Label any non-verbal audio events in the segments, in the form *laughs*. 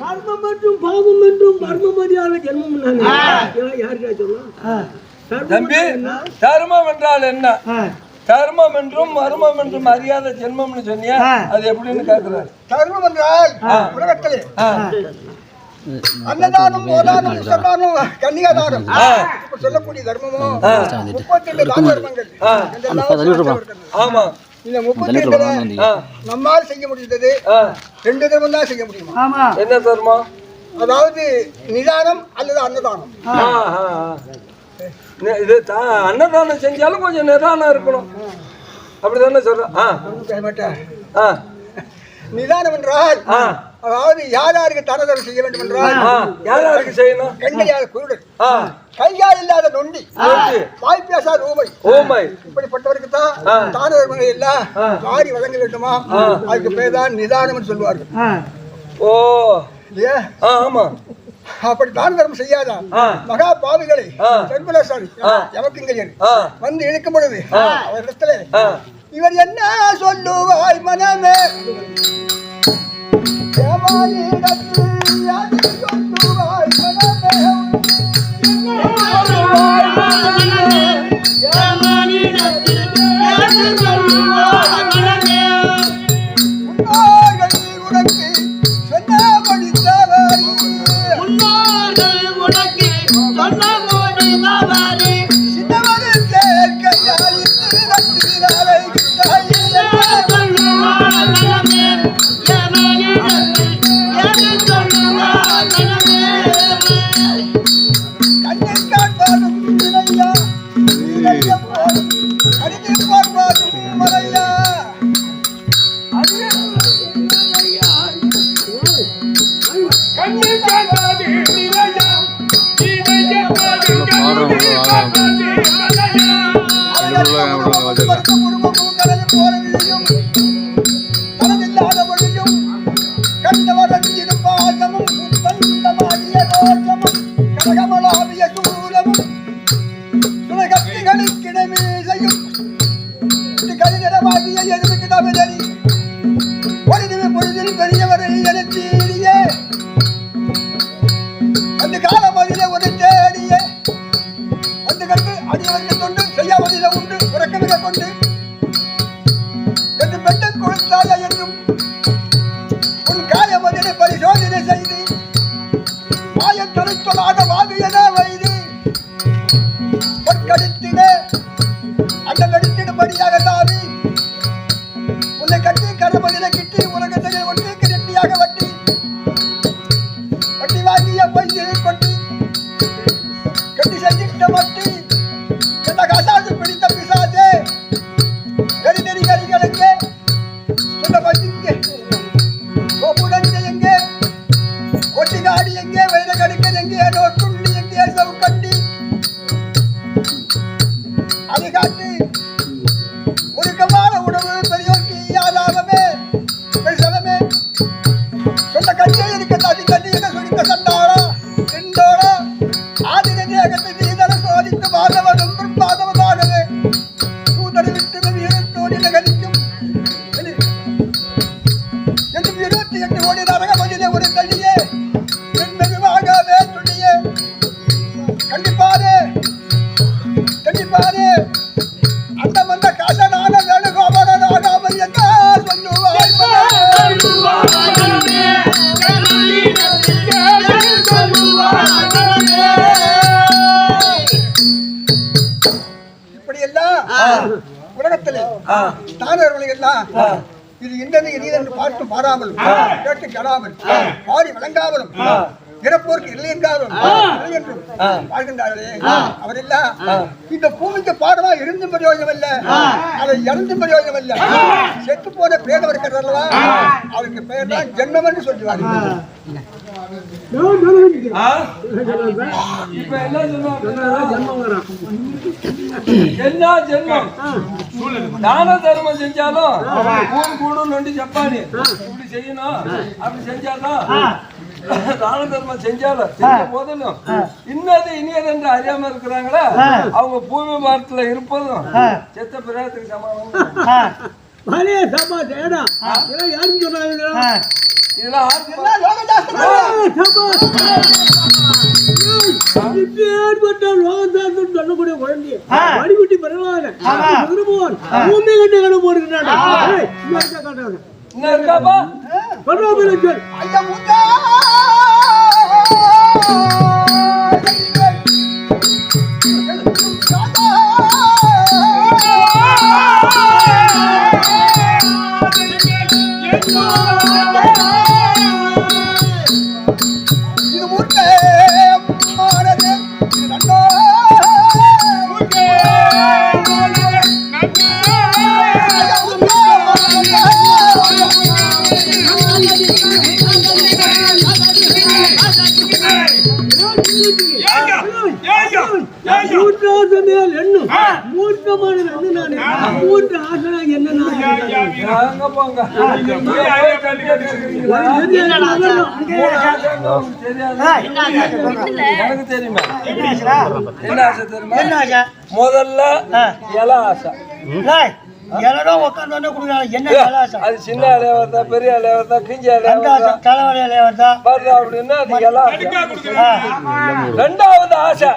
மர்மம் மற்றும் பாவம் என்றும் மர்மமதியான ஜென்மம் யாருக்கா சொன்னா தம்பி தர்மம் என்றால் என்ன? தர்மம் என்றும் மர்மம் என்றும் அறியாத ஜென்மம்னு சொன்னியா? அது எப்படின்னு கேக்குறாரு. தர்மம் என்றால் உலகத்திலே அன்னதானம் ஓதானம் உசதானம் கன்னிகாதானம் இப்ப சொல்லக்கூடிய தர்மமும் முப்பத்தி ரெண்டு தான தர்மங்கள் இதெல்லாம் சொல்லிட்டு ஆமா. இந்த முப்பத்தி ஆ, நம்மால் செய்ய முடிந்தது ஆ. ரெண்டு தர்மம் தான் செய்ய முடியுமா? ஆமா. என்ன தர்மம் அதாவது நிதானம் அல்லது அன்னதானம். ஆ, ஆ, ஆ. நெ- இது தா- அன்னதானம் செஞ்சாலும் கொஞ்சம் நிதானம் இருக்கணும். அப்படிதானே சொல்ற ஆ. கேட்கமாட்டா? ஆ. நிதானம் என்றால் ஆ. அதாவது யார் யாருக்கு தானதரம் செய்ய வேண்டும் என்றால் யார் யாருக்கு செய்யணும்? கண்கையால் குருடன். கையால் இல்லாத நொண்டி. வாய் பேசாத ஊமை. ஓமை இப்படிப்பட்டவருக்கு தான். தான எல்லாம் வாரி வழங்க வேண்டுமா? அதுக்கு பேர் தான் நிதானம் சொல்லுவார்கள். ஓ. இல்லையா? ஆமா. அப்படி தான தர்மம் செய்யாதா. மகா பாவிகளை எவக்கிங்கரியர் ஆ. வந்து இழுக்கும் பொழுது அவரிடத்துல இவர் என்ன சொல்லுவாய் மனமே? எவனிடத்தில் எல்லாம் இது இன்னது இனிதென்று பார்த்து பாராமல் கேட்டு கெடாமல் பாடி வழங்காமலும் இறப்போருக்கு இல்லை என்றாலும் இல்லை என்றும். வாழ்கின்றார்களே. அவரெல்லாம் இந்த பூமிக்கு பாடமா இருந்தும் பிரயோஜனம் இல்ல அதை இறந்தும் பிரயோஜனம் இல்ல செத்து போன பேதம் இருக்கிறது அல்லவா அவருக்கு பெயர் தான் ஜென்மம் என்று? இப்ப என்ன ஜென்மம்? தான தர்மம் செஞ்சாலும் கூடு கூடு நொண்டி ஜப்பானி. இப்படி செய்யணும். அப்படி செஞ்சாதான் *laughs* தான தர்மம் செஞ்சாலும் செஞ்ச போதிலும் இன்னது இனியது என்று அறியாம இருக்கிறாங்களா அவங்க பூமி பாரத்துல இருப்பதும் செத்த சமாளம். இதெல்லாம் யாருக்கு சொன்னாங்க? இதெல்லாம்? சொல்லக்கூடிய குழந்தைய வடிகுட்டி பரவாயில்ல. திரும்புவான் பூமி கட்டி கடை போடுகிறான் என்ன இருக்காப்பா ஐயா முத்தா! மூர்க்கமான எண்ணு நானு. மூன்று ஆசனா என்ன ஆசை. எனக்கு தெரியுமா? என்ன ஆசை தெரியுமா? முதல்ல இல ஆசை. எல்லாரும் உட்காந்து கொடுக்குறாங்க என்ன கலாசம் அது சின்ன இலைய வருதா பெரிய இலைய வருதா கிஞ்ச இலைய வருதா கண்டாசம் தலைவலியில வருதா வருதா அப்படின்னா அது ரெண்டாவது ஆசை.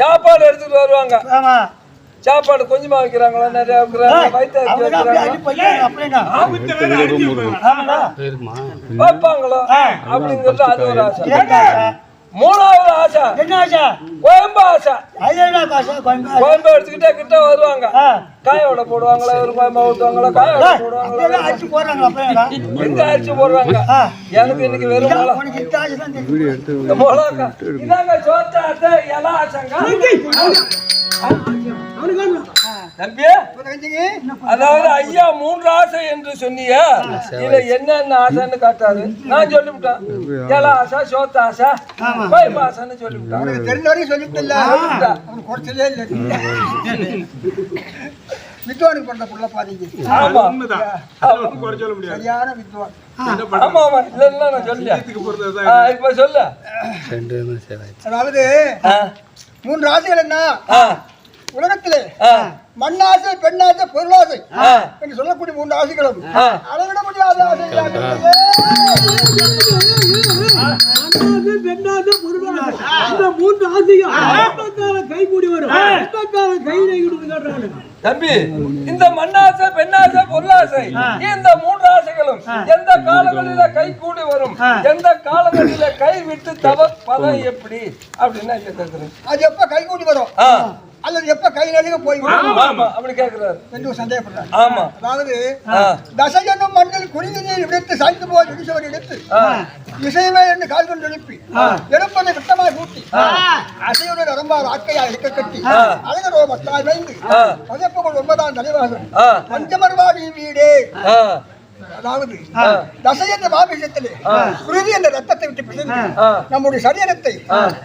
சாப்பாடு எடுத்துட்டு வருவாங்க. ஆமா. சாப்பாடு கொஞ்சமா வைக்கிறாங்களா? நிறைய போய் அப்படின்னா வைப்பாங்களோ? அப்படிங்கிறது அது ஒரு ஆசை? மூணாவது ஆசை. என்ன ஆசை? கோயம்பு ஆசை. கோயம்பு கோயம்பு எடுத்துக்கிட்டே கிட்ட வருவாங்க. ஆ. காயோட போடுவாங்களா ஒரு கோயம்பு ஊத்துவாங்களா காயோட போடுவாங்களா? அடிச்சு போடுறாங்களா எங்க அரிசி போடுறாங்க. எனக்கு இன்னைக்கு வெறும் மிளகா. இதாங்க சோத்தாட்டு இல ஆசைங்க அவனுக்கு தம்பி அதாவது ஐயா மூன்று ஆசை என்று சொன்னீங்க. இதுல என்னென்ன ஆசைன்னு காட்டாரு நான் சொல்லிவிட்டேன். இல ஆசை சோத்த ஆசை கோயம்பு ஆசைன்னு சொல்லிவிட்டேன். தெரிஞ்ச குறைச்சலே இல்லை. வித்வானுக்கு பண்ண புள்ள பாத்தீங்க ஆமா. சரியான வித்வான். ஆமா ஆமா. இல்லைன்னா நான் சொல்லியா இப்ப சொல்லு. அதாவது ஆ, மூன்று ஆசைகள் என்ன? உலகத்திலே மண்ணாசை பெண்ணாசை பொருளாசை. என்று சொல்லக்கூடிய மூன்று ஆசைகளும். அளவிட முடியாத தம்பி இந்த மண்ணாசை பெண்ணாசை பொருளாசை இந்த மூன்று ஆசைகளும் எந்த காலங்களில கை கூடி வரும்? எந்த காலங்களில கை விட்டு தவ பதம் எப்படி? அப்படின்னு அது எப்ப கை கூடி வரும்? அல்லது எப்ப கை நழுக போய் அப்படி கேட்கிறாரு என்று சந்தேகப்படுறார். ஆமா. அதாவது மண்ணில் குனிந்து நீர் எடுத்து சாய்ந்து போய் இடிச்சவர் எடுத்து இசைவே என்று கால் கொண்டு எழுப்பி எழுப்பதை விட்டமாய் கூட்டி அசையுடன் நரம்பார் ஆக்கையாய் இருக்க கட்டி. அழகரோ மத்தாய் வைந்து ஆ. பதப்பகல் ஒன்பதாம் தலைவாசல் ஆ, பஞ்சமர்வாடி வீடே. அதாவது தசை என்ற மாபிஷத்திலே குருதி என்ற ரத்தத்தை விட்டு பிசைந்து. நம்முடைய சரீரத்தை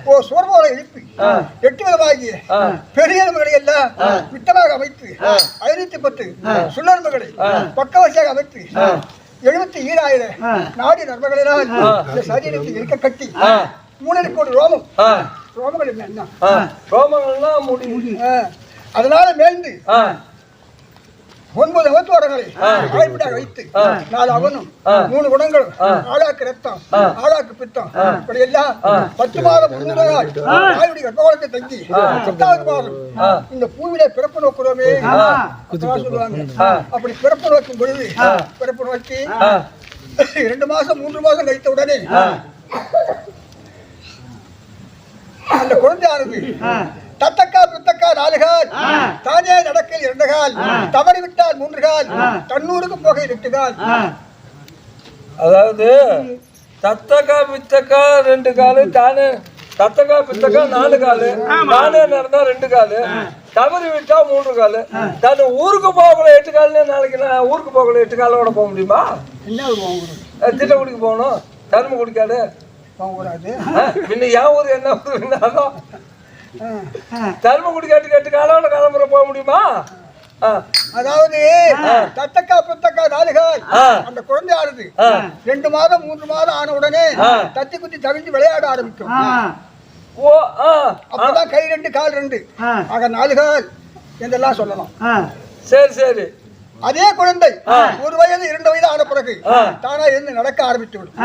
ஓ சோர்வோட எழுப்பி எட்டு விதமாகிய பெரிய எலும்புகளை எல்லாம் விட்டமாக அமைத்து ஐநூத்தி பத்து சுள்ளெலும்புகளை பக்கவரிசையாக அமைத்து எழுபத்தி ஈராயிரம் நாடி நர்மங்களெல்லாம் இந்த சரீரத்தை இருக்க கட்டி மூணரை கோடி ரோமம் ரோமங்கள் என்ன. ரோமங்கள்லாம். அதனால மேய்ந்து ஆ, ஒன்பது அவத்துவரங்களை அழைப்பிடாக வைத்து நாலு அவனும் மூணு குணங்களும் ஆளாக்கு ரத்தம் ஆளாக்கு பித்தம் இப்படி எல்லாம் பத்து மாதம் முன்னூறு நாள் தாயுடைய கர்ப்பகாலத்தை தங்கி பத்தாவது மாதம் இந்த பூவிலே பிறப்பு நோக்குறோமே. சொல்லுவாங்க. அப்படி பிறப்பு நோக்கும் பொழுது பிறப்பு நோக்கி *laughs* இரண்டு மாசம் மூன்று மாசம் கழித்த உடனே அந்த குழந்தையானது தத்தக்கா பித்தக்கா நாலு கால் தானே நடக்கையில் இரண்டு கால் தவறி விட்டால் மூன்று கால் தன்னூருக்கு போகை எட்டு கால் அதாவது தத்தக்கா பித்தக்கா ரெண்டு காலு தானே. தத்தக்கா பித்தக்கா நாலு காலு தானே நடந்தா ரெண்டு காலு தவறி விட்டா மூன்று காலு தானே ஊருக்கு போகல எட்டு காலுன்னு நாளைக்கு நான் ஊருக்கு போகல எட்டு காலோட போக முடியுமா? என்ன திட்டக்குடிக்கு போகணும். தர்ம குடிக்காது வாங்கக்கூடாது பின்ன என் ஊர் என்ன ஊருனாலும் தர்ம குடிக்காட்டு எட்டு காலோட கிளம்புற போக முடியுமா? அதாவது தத்தக்கா புத்தக்கா ஆ. அந்த குழந்தை ஆடுது. ரெண்டு மாதம் மூன்று மாதம் ஆன உடனே. தத்தி குத்தி தவிஞ்சு விளையாட ஆரம்பிக்கும். ஓ அப்பதான் கை ரெண்டு கால் ரெண்டு. ஆக நாலு கால் என்றெல்லாம் சொல்லலாம். சரி சரி. அதே குழந்தை ஒரு வயது இரண்டு வயது ஆன பிறகு தானா இருந்து நடக்க ஆரம்பித்து விடும்.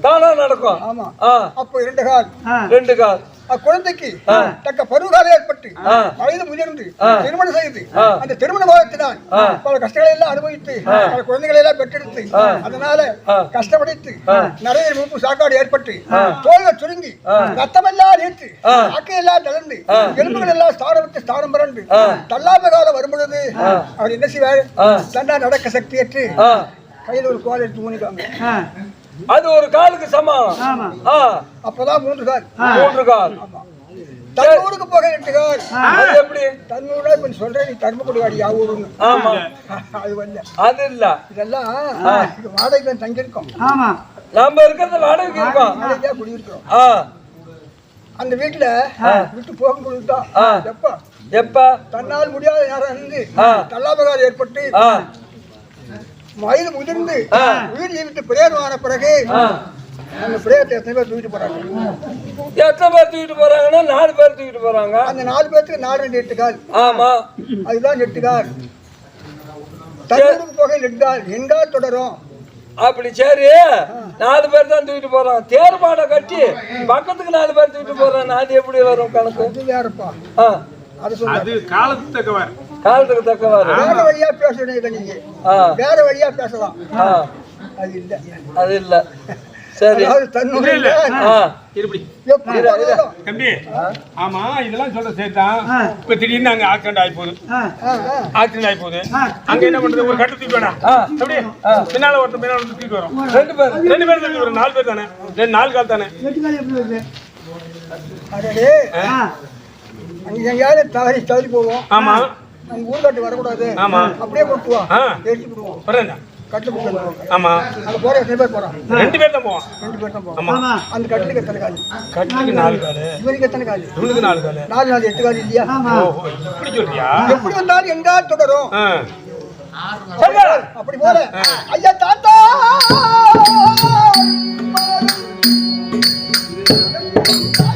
தானா நடக்கும். ஆமா. அப்போ இரண்டு கால். ரெண்டு கால். அக்குழந்தைக்கு தக்க பருவகாலம் ஏற்பட்டு. வயது முதிர்ந்து. திருமணம் செய்து. அந்த திருமண காலத்தினால் பல கஷ்டங்களை எல்லாம் அனுபவித்து பல குழந்தைகளை எல்லாம் பெற்றெடுத்து அதனால. கஷ்டப்படைத்து. நிறைய மூப்பு சாக்காடு ஏற்பட்டு தோல்கள் சுருங்கி ரத்தமெல்லாம் நீட்டு. அக்கையெல்லாம் தளர்ந்து. எலும்புகள் எல்லாம் ஸ்தானம் விட்டு ஸ்தானம் பிறண்டு ஆ. தள்ளாத காலம் வரும் பொழுது அவர் என்ன செய்வார். தண்டா நடக்க சக்தியற்று கையில் ஒரு கோல் எடுத்து ஊனிக்காங்க அது ஒரு காலுக்கு சமானம் ஆ. அப்பதான் மூன்று கால். மூன்று கால். தன்னூருக்கு போக எட்டு கால். அது எப்படி? தன்னூரா இப்ப நீ சொல்றேன் நீ தர்மக்குடி வாடி யாவூருன்னு ஆமா. அது வரல அது இல்ல. இதெல்லாம் இது வாடகைக்கு தங்கியிருக்கோம். நம்ம இருக்கிறது வாடகைக்கு இருக்கோம். வாடகையா குடியிருக்கிறோம். அந்த வீட்டுல விட்டு போக முடியுதா ஆ. எப்ப? எப்ப? தன்னால் முடியாத நேரம் இருந்து. தள்ளாபகாரம் ஏற்பட்டு வயது முதிர்ந்து. உயிர் ஜீவித்து பிரேதமான பிறகு ஆ. அந்த பிரேதத்தை எத்தனை பேர் தூக்கிட்டு போறாங்க? எத்தனை பேர் தூக்கிட்டு போறாங்கன்னா நாலு பேர் தூக்கிட்டு போறாங்க. அந்த நாலு பேருக்கு நாலு ரெண்டு ஆமா. அதுதான் எட்டு கால் தன்னூருக்கு போக எட்டு கால் எங்கால் தொடரும்? அப்படி சரி. நாலு பேர் தான் தூக்கிட்டு போறான் தேர் மாடை கட்டி பக்கத்துக்கு நாலு பேர் தூக்கிட்டு போறான் அது எப்படி வரும் கணக்கு? ஆ. அது காலத்துக்கு தக்கவர் காலத்துக்கு தக்கவாறு. வேற வழியா பேசணும் இதை நீங்க. வேற வழியா பேசலாம். அது இல்ல. அது இல்ல. சரி. தன்னுடைய போனாலும், தம்பி ஆமா இதெல்லாம் சொல்ற சேர்த்தான் இப்ப திடீர்னு அங்க ஆக்சிடென்ட் ஆகி போகுது. ஆக்சிடென்ட் ஆகி போகுது அங்க என்ன பண்றது? ஒரு கட்டு தூக்கி வேணாம் அப்படி பின்னால ஒருத்தர் பின்னால ஒருத்தர் தூக்கி வரும். ரெண்டு பேர். ரெண்டு பேரும் தூக்கி வரும். நாலு பேர் தானே? ரெண்டு நாலு கால் தானே? அங்க எங்கேயாவது தவறி தவறி போவோம். ஆமா. ஊர்காட்டு வரக்கூடாது. ஆமா. அப்படியே போட்டுவோம் ஆ. எரிச்சு விடுவோம். வரேன்டா. கட்டு போட்டுருவோம் ஆமா. அங்க போற எத்தனை பேர் போறோம்? ரெண்டு பேர் தான் போவான் ரெண்டு பேர் தான் போறோம் ஆமா. அந்த கட்டுக்கு எத்தனை காலி? கட்டுக்கு நாலு காலு. இவருக்கு எத்தனை காலி? இவனுக்கு நாலு காலு. நாலு நாலு எட்டு காலி இல்லையா? ஓஹோ இப்படி சொல்றியா? எப்படி வந்தாலும் எங்கால் தொடரும். அப்படி போல. ஐயா தாத்தா! சொல்லுங்க அதான்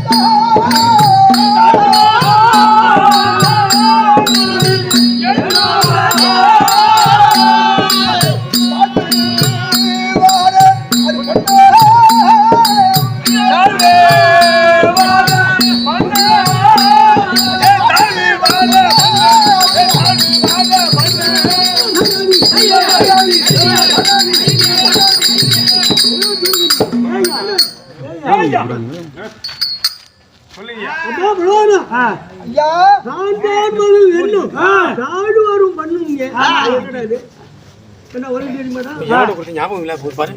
ஞாபகம் இல்ல? போய் பாரு.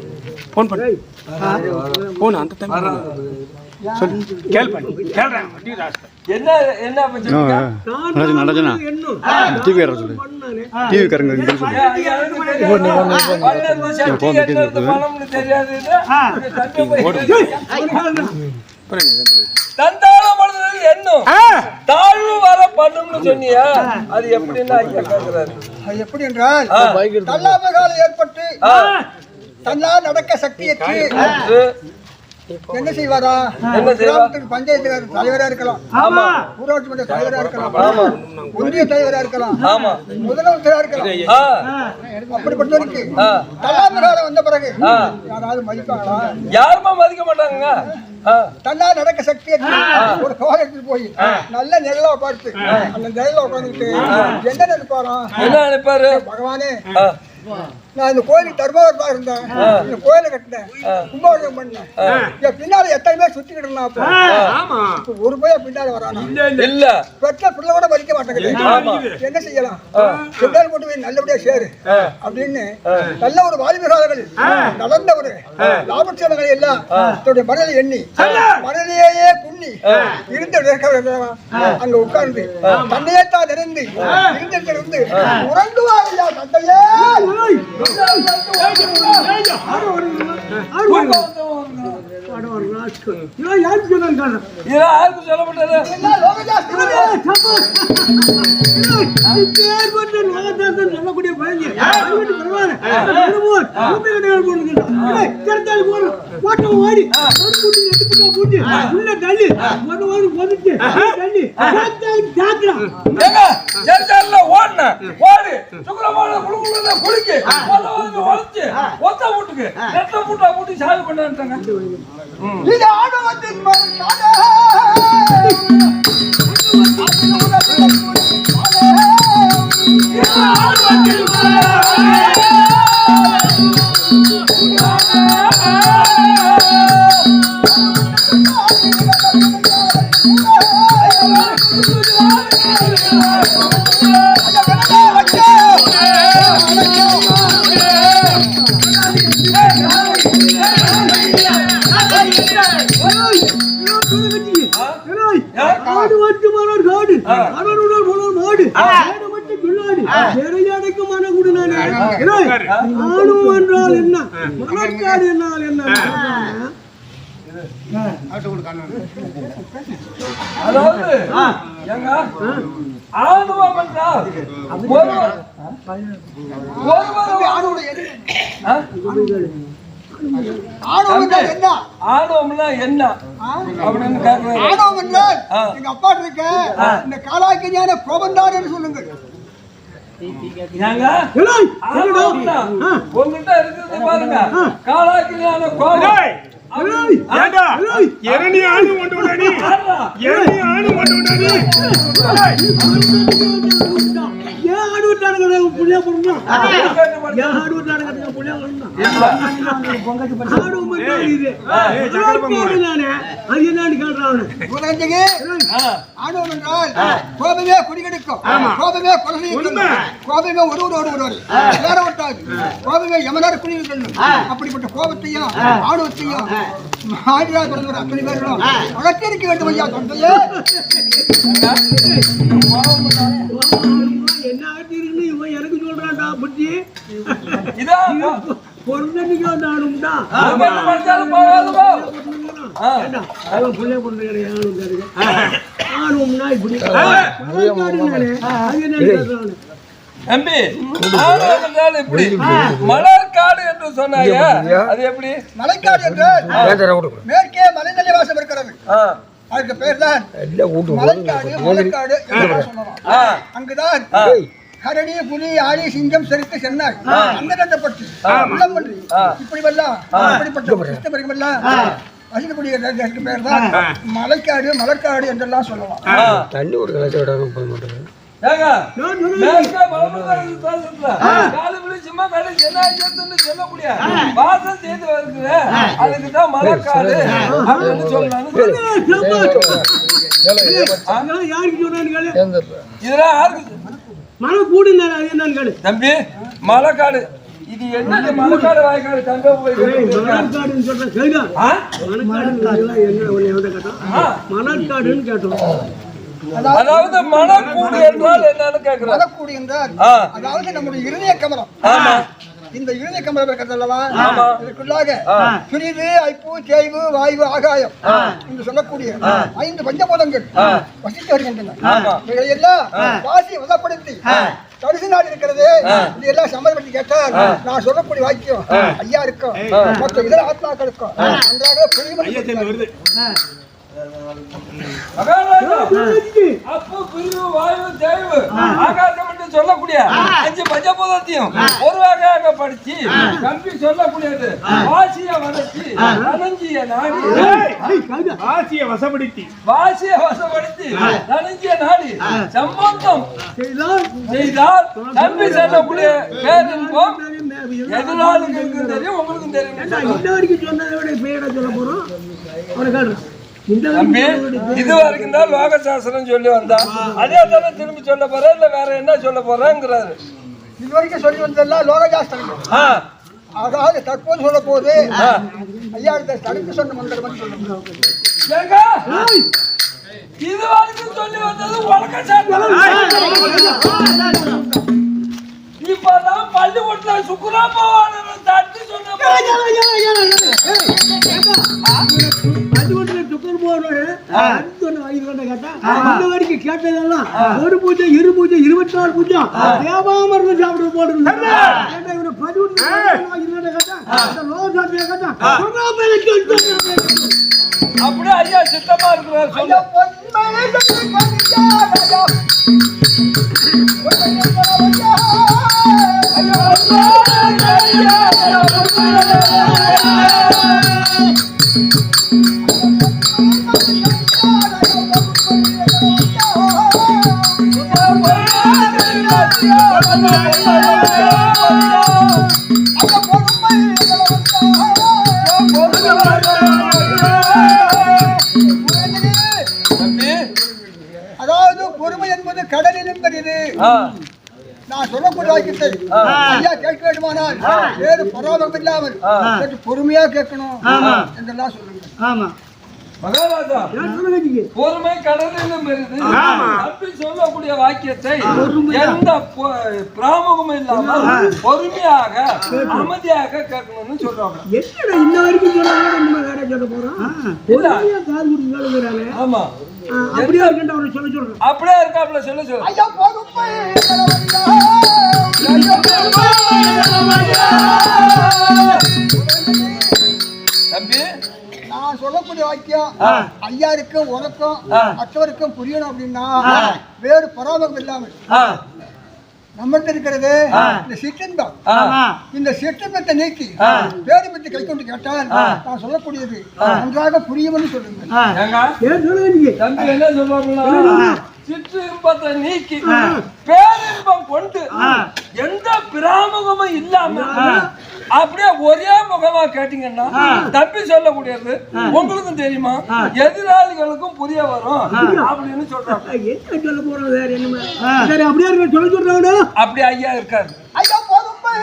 போன் பண்ணு. போன் அந்த டைம் சொல்லு. கேள் பண்ணு கேள்றேன். வண்டி ராஸ்தா என்ன என்ன அப்ப சொல்லுங்க? சான்றோர் மனு எண்ணும். சாடு வரும் பண்ணானே. டிவி காரங்க இங்க சொல்லு. ஏன் எனக்கு தெரியாது. பன்னெண்டு சட்டி, எண்ணூறு பணம்னு தெரியாது இது. இது தம்பி போய் தந்தாளம் பண்ணுறது எண்ணும். தாழ்வு வர பண்ணும்னு சொன்னியா? அது எப்படின்னா ஐயா கேக்குறாரு. அது எப்படி என்றால் தள்ளாபகாலம் ஏற்பட்டு ஆ, தன்னால் நடக்க சக்தியற்று என்ன செய்வாரா? கிராமத்துக்கு பஞ்சாயத்து தலைவரா இருக்கலாம். ஆமா. ஊராட்சி மன்ற தலைவரா இருக்கலாம். ஆமா. ஒன்றிய தலைவரா இருக்கலாம். ஆமா. முதலமைச்சரா இருக்கலாம். அப்படிப்பட்டவருக்கு. தள்ளாபகாலம் வந்த பிறகு. யாராவது மதிப்பாங்களா? யாருமே மதிக்க மாட்டாங்க ஆ, தன்னால் நடக்க சக்தியற்று ஒரு எடுத்துட்டு போய் நல்ல நிழலா பார்த்து அந்த நிழல உட்காந்துட்டு என்ன நினைப்பாராம்? என்ன நினைப்பாரு? பகவானே நான் இந்த கோயிலுக்கு தர்மாவரமா இருந்தேன் இந்த கோயிலை கட்டினேன். கும்பாபிஷேகம் பண்ணேன். என் பின்னால எத்தனை சுத்திக்கிட்டு இருந்தா அப்போ? ஆமா. இப்ப ஒரு பைய பின்னால வரானா? இல்ல பெற்ற பிள்ளை கூட மதிக்க மாட்டேங்குது. என்ன செய்யலாம்? சென்றால் கொண்டு போய் நல்லபடியா சேரு. அப்படின்னு நல்ல ஒரு வாலிபர்கள் நடந்த ஒரு லாபட்சணங்களை எல்லாம் தன்னுடைய மனதில் எண்ணி மனதிலேயே குண்ணி இருந்த இடத்துல அங்க உட்கார்ந்து தன்னையே தான் நிறைந்து இருந்த உறங்குவாங்க தந்தையே யாருக்கு சொல்ல மாட்டாரு சொல்லக்கூடிய பழங்கி போட்டோம் ஓடி பூட்டி உள்ள தள்ளி ஒரு ஒரு ஒதுச்சு தள்ளி ஜாக்கிரா. ஓடுன ஓடு சுக்கரமான குழுக்குள்ள குளிக்கு ஒளிச்சு ஒத்த வீட்டுக்கு ரெட்ட பூட்டா பூட்டி சாகு பண்ணான்ட்டாங்க இது ஆணவத்தின் மறுக்காதே. ஆடு வாட்டு மலர் காடு அடனுடல் மலர் மாடு ஆடு மட்டும் பிள்ளாடு நிறையடைக்கு மன என்றால் என்ன? என்றால் என்ன? அதாவது ஆணுவம் என்றால் ஒருவர் ஒருவர் ஆணுவம்னா என்ன? அப்படின்னு ஆணவம் என்றால். எங்க அப்பா இருக்க இந்த கோபந்தார் என்று உங்ககிட்ட இருக்கிறது பாருங்க. காலாக்கிரியான கோபம். எரணி ஆணு கொண்டு விடாடி. எரணி ஆணு கொண்டு விடாடி புள்ளியா. ஆடு மட்டும் இது. நானே. அது என்னன்னு என்றால் கோபமே குடிகெடுக்கும். கோபமே கொலை செய்யும் கோபமே ஒருவர் ஒருவர் வேற ஒட்டாது கோபமே யமனார் குடியில் கொள்ளும் அப்படிப்பட்ட கோபத்தையும் ஆணவத்தையும் ஆடியா பிறந்தவர் அத்தனை பேர்களும் வேண்டும் ஐயா *laughs* என்ன ஆட்டிருக்குன்னு இவன் எனக்கு சொல்றான்டா புத்தி பொருந்தன்னைக்கு வந்து. அவன் பொண்ணு கிடையாது இப்படி. தம்பி இப்படி. மலர்காடு என்று சொன்னாங்க அது எப்படி? மலைக்காடு என்றால் மேற்கே மலைநிலை வாசம் இருக்கிறது. ஆ. அதுக்கு பேர் தான் மலைக்காடு மலைக்காடு. அங்குதான். கரடி புலி ஆடி சிங்கம் செருத்து சென்னாய் அங்க தண்டப்பட்டு உள்ளம்பன்றி இப்படிவெல்லாம் இப்படிப்பட்ட சிஸ்டமெல்லாம் வசிக்கக்கூடிய இடத்துக்கு பேர் தான் மலைக்காடு மலர்காடு என்றெல்லாம் சொல்லலாம். தண்ணி ஒரு விடாம போக சொல்லக்கூடிய வாசம் செய்து வருது அதுக்குதான் மலர்காடு அப்படின்னு கேளு இதெல்லாம் யாருக்கு மழை அது என்னன்னு கேளு. தம்பி மலைக்காடு இது என்ன மலைக்காடு வாய்க்காடு தங்க போய் மணற்காடுன்னு சொல்ற கேளுடா ஆ? மணற்காடுன்னா என்ன ஒண்ணு ஆ. மணற்காடுன்னு கேட்டோம். அதாவது மணக்கூடு என்றால் என்னன்னு கேக்குறேன் மலக்கூடி என்றால். அதாவது நம்முடைய இருதய கமலம் ஆமா. இந்த இருதய கமலம் இருக்கிறது அல்லவா? ஆமா. இதற்குள்ளாக பிரிவு ஐப்பு தேய்வு வாயு ஆகாயம் என்று சொல்லக்கூடிய ஐந்து பஞ்சபூதங்கள் வசித்து வருகின்றன. ஆமா. இவைகளை எல்லாம் வாசி வசப்படுத்தி தரிசு நாடு இருக்கிறது. இது எல்லாம் சம்மதப்பட்டு கேட்டால் நான் சொல்லக்கூடிய வாக்கியம் ஐயா இருக்கும் மற்ற இதர ஆத்மாக்களுக்கும் நன்றாக புரியும் சொல்லக்கூடிய அஞ்சு பஞ்சபூதத்தையும் ஒரு வகையாக படிச்சு தம்பி சொல்லக்கூடியது. வாசிய வளர்ச்சி நனஞ்சிய நாடி. வசப்படுத்தி. வாசிய வசப்படுத்தி நனஞ்சிய நாடி. சம்பந்தம் செய்தால் தம்பி சொல்லக்கூடிய பேரின்பம் எதிராளுக்கும் தெரியும் உங்களுக்கும் தெரியும். இந்த வரைக்கும் சொன்னதை விட பேரை சொல்ல போறோம்? அவனை கேள்றான் இந்த தம்பி இது வரைக்கும் தான் லோக சாஸ்திரம் சொல்லி வந்தான் அதே தானே திரும்பி சொல்ல போறேன் இல்ல வேற என்ன சொல்ல போறேங்கிறாரு இது வரைக்கும் சொல்லி வந்ததெல்லாம் லோகஜாஸ்திரம் ஆ, அதாவது தற்போது சொல்ல போது ஐயா தடுப்பு சொன்ன மந்திரம் சொல்லுங்க இது வரைக்கும் சொல்லி வந்தது உலக சாஸ்திரம் இப்பதான் பள்ளிக்கூடத்துல சுக்குரா பவான தட்டி சொன்ன பள்ளிக்கூடத்துல துக்கர் போனோடு அடுத்து ஒண்ணு ஐந்து கொண்ட கேட்டா இந்த வரைக்கும் கேட்டதெல்லாம் ஒரு பூஜை இரு பூஜை இருபத்தி நாலு பூஜை தேவாமரம் சாப்பிட இவனை ஐந்து கொண்ட கேட்டா இந்த லோக சாப்பிட அப்படியே ஐயா சித்தமா இருக்கிறார் ஐயா சொல்லு அதாவது பொறுமை என்பது கடலிலும் பெரியது ஆ, நான் சொல்லக்கூடிய வாக்கியத்தை ஐயா கேட்க வேண்டுமானால் வேறு பராமரம் இல்லாமல் பொறுமையா கேட்கணும் என்றெல்லாம் சொல்லுங்க ஆமா. மகாராஜா பொறுமை கடலிலும் பெரிது. தம்பி சொல்லக்கூடிய வாக்கியத்தை எந்த பிராமுகமும் இல்லாமல் பொறுமையாக அமைதியாக கேட்கணும்னு சொல்றாங்க. என்னடா இன்ன வரைக்கும் போறோம் கொடுத்து வேலைங்கிறானே ஆமா. அப்படியே இருக்கட்டும் அவனை சொல்ல சொல்றேன். அப்படியே இருக்காப்புல சொல்ல சொல்லு. ஐயா சொல்லக்கூடிய வாக்கியம் ஐயாருக்கும் உனக்கும் மற்றவருக்கும் புரியணும் அப்படின்னா வேறு பராமரம் இல்லாமல். நம்மகிட்ட இருக்கிறது இந்த சிற்றின்பம். இந்த சிற்றின்பத்தை நீக்கி வேறு பற்றி கை கொண்டு கேட்டால் நான் சொல்லக்கூடியது நன்றாக புரியும்னு சொல்லுங்க. ஏங்க ஏன் சொல்ல வச்சுக்க தம்பி என்ன சொல்றாங்கன்னா சிற்று இன்பத்தை நீக்கி பேரின்பம் கொண்டு எந்த பிராமுகமும் இல்லாம அப்படியே ஒரே முகமா கேட்டீங்கன்னா தம்பி சொல்லக்கூடியது உங்களுக்கும் தெரியுமா? எதிராளிகளுக்கும் புரிய வரும் அப்படின்னு சொல்றாங்க. என்ன சொல்ல போறோம் வேற என்ன சரி அப்படியே இருக்க சொல்ல சொல்றாங்க அப்படி ஐயா இருக்காரு. ஐயா பொறுமை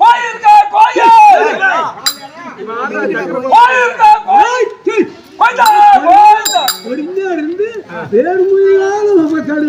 போயிருக்க கோயில் போயிருக்க கோயில் போயிட்டா போயிட்டா பொறுமையா இருந்து பேர் முடியாத மக்கள்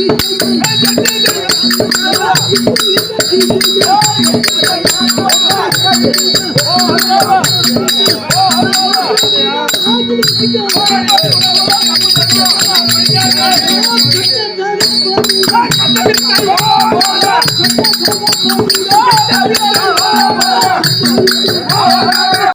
Oh,